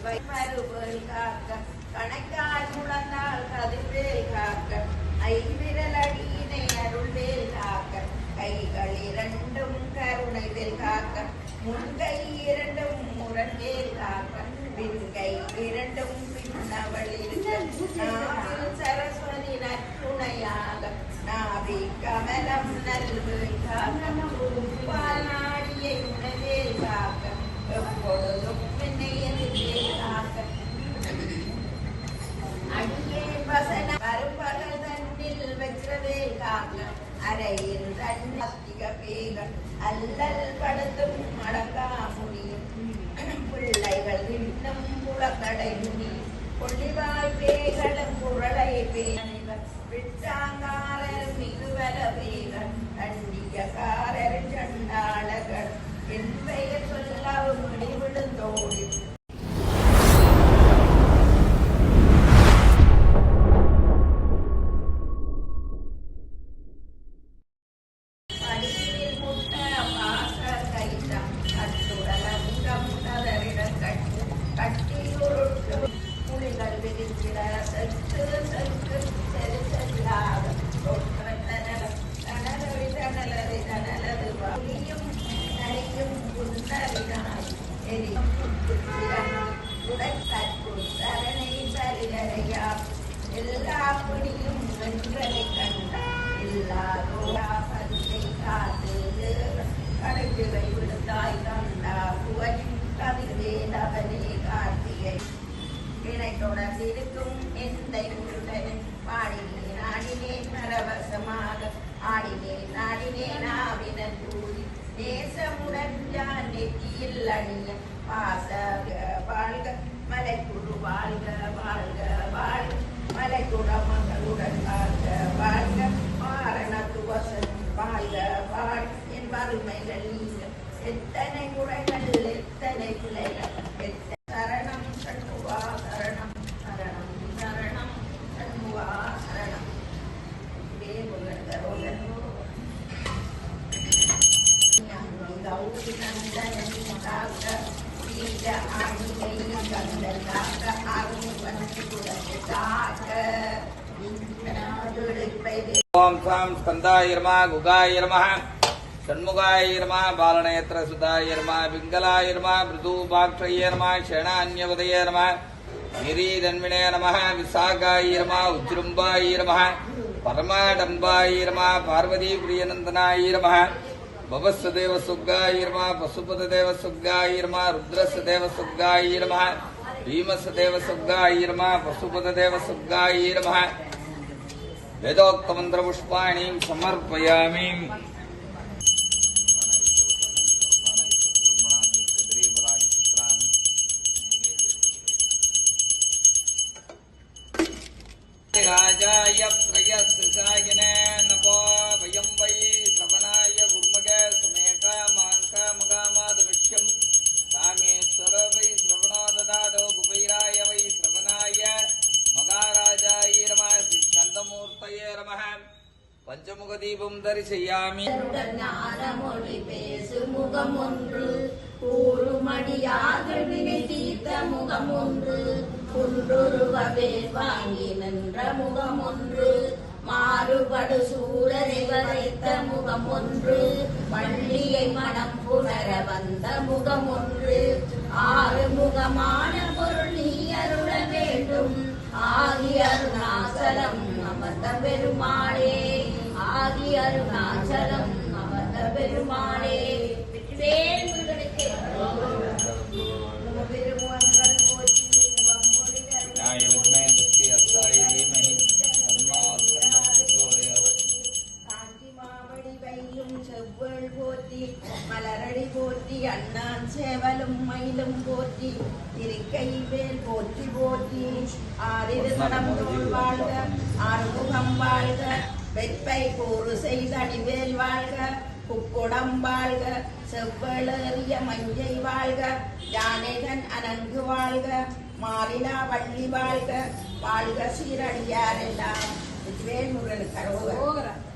மறுபேல் காக்க கணக்கால் முழந்தால் கதிர்வேல் காக்க ஐவிரல் அடியினை அருள்வேல் காக்க கைகள் இரண்டும் கருணை வேல் காக்க முன்கை இரண்டும் முரண்வேல் காக்க பின்கை இரண்டும் அல்லல் படுத்தும் பிள்ளைகள் இன்னும் புலக்கடை முடி கொள்ளிவாய் பேகளும் குரலை பேர் எல்லா பிடியும் வென்றதை கண்டார் எல்லாரோடா காத்து கடைகளை விடுத்தாய் கண்டா புகழும் கவிதேதவனே கார்த்திகை. இணை தொடர்ந்திருக்கும் எந்த முருகன் பாடினேன் ஆடினேன் பரவசமாக ஆடினேன் ஆடினேன் ஆவினன் கூறி யான் நெற்றியில் அணிய பாச வாழ்க மலைக்குழு வாழ்க வாழ்க ஓம் சாம் ஸ்கந்தாயிரமா குகாயிரமா குகாய பாலநேத்திர சுதாயிரமா நம பிங்கலாய நம மிருதூபாக்ஷய கிரீதன்வினே நம விசாகாயிரமா நம உஜ்ரும்பாய பார்வதி பிரியநந்தனாயிரமா நம பவஸ்வதேவ சுக்காய நம பசுபதேவ சுக்காய நம ருத்ரஸ்வதேவ சுக்காய भीमसदेव सुग्गायीर्म वसुपदेव समर्पयामि ஸ்கந்தமூர்த்தயே நம பஞ்சமுக தீபம் தரிசெய்யாமி ஞானமொழி பேசு முகம் ஒன்று கூறுமடியார்கள் வினை தீர்த்த முகம் ஒன்று குன்றுருவவே வாங்கி நின்ற முகம் ஒன்று மாறுபடு சூழலை வரைத்த முகம் ஒன்று பள்ளியை மனம் புணர வந்த முகம் ஒன்று ஆறு முகமான பொருள் நீ அருள வேண்டும். ஆகி அருணா வையும் செவ்வள் போற்றி மலரடி போற்றி அண்ணான் சேவலும் மயிலும் போற்றி திருக்கை வேல் போற்றி போற்றி ஆறிரு சடம் வாழ்க ஆறுமுகம் வாழ்க வெப்பை கூறு செய்தடிவேல் வாழ்க குக்குடம் வாழ்க செவ்வளறிய மஞ்சை வாழ்க ஜானேகன் அனங்கு வாழ்க மாலிலா வள்ளி வாழ்க வாழ்க சீரடியார் எல்லாம் வேல் முருகனுக்கு